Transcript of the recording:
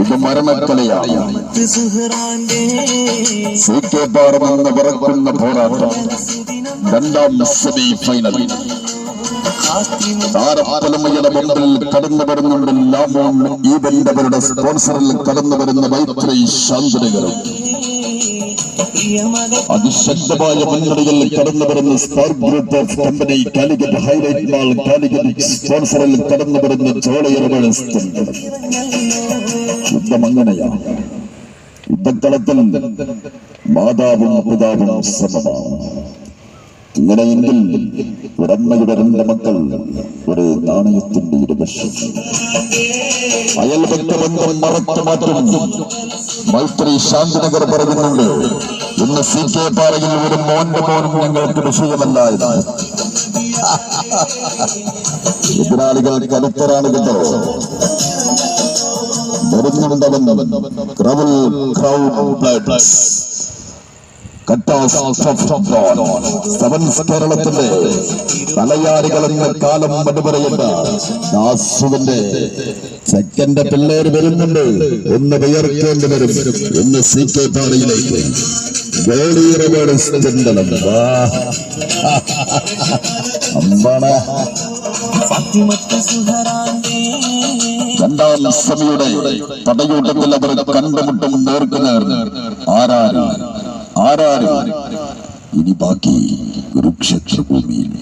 ഇത് മരണക്കലയാണ്. C K പാറമെന്ന് പറക്കുന്ന പോരാട്ടം. രണ്ടാം സെമി ഫൈനൽ താരപ്പലമയുടെ മുമ്പിൽ കടന്നു വരുന്നുണ്ട് ലാമോൺ സ്പോൺസറിൽ കടന്നു വരുന്ന മൈത്രി ശാന്തനഗരം അതിശക്തമായ മുന്നണിയിൽ കടന്നു വരുന്ന star group of company Calicut highlight mall Calicut സ്പോൺസറിൽ കടന്നു വരുന്ന ചോളയറുകൾ യുദ്ധം അങ്ങനെയാണ് യുദ്ധക്കളത്തിൽ മാതാവും പിതാവും സമമാണ്. ഇങ്ങനെയെങ്കിൽ ഒരമ്മയുടെ രണ്ട് മക്കൾ ഒരു നാണയത്തിന്റെ ഇരുപക്ഷം അയൽപക്ക ബന്ധം മറച്ചു മാറ്റും. മൈത്രി ശാന്തിനഗർ പറയുന്നുണ്ട് ഇന്ന് സി കെ പാറയിൽ ഒരു മോന്റെ മോനും ഞങ്ങൾക്ക് വിഷയമല്ല ഇതാണ് എതിരാളികൾ കരുത്തരാണ് കേട്ടോ. വരുന്നുണ്ടവൻ ക്രൗൾ ക്രൗഡ് ബ്ലഡ്സ് കേരളത്തിന്റെ തലയാരികൾ എന്ന കാലം മടുപറയണ്ട ദാസുവിന്റെ സെക്കൻഡ് പിള്ളേർ വരുന്നുണ്ട് ഒന്ന് വിയർക്കേണ്ടി വരും ഒന്ന് സി കെ പാറയിലേക്ക് ഗോളിയറവേട് ചെണ്ടണം വാ അമ്പാണ് ഫാത്തിമത്ത് സുഹറാന്റെ രണ്ടാം സമയുടെ പടയൂട്ടത്തിൽ അവർ കണ്ടുമുട്ടും നേർക്കുനേർ. ആരാരും ആരാരും ഇനി ബാക്കി കുരുക്ഷേത്ര ഭൂമിയിൽ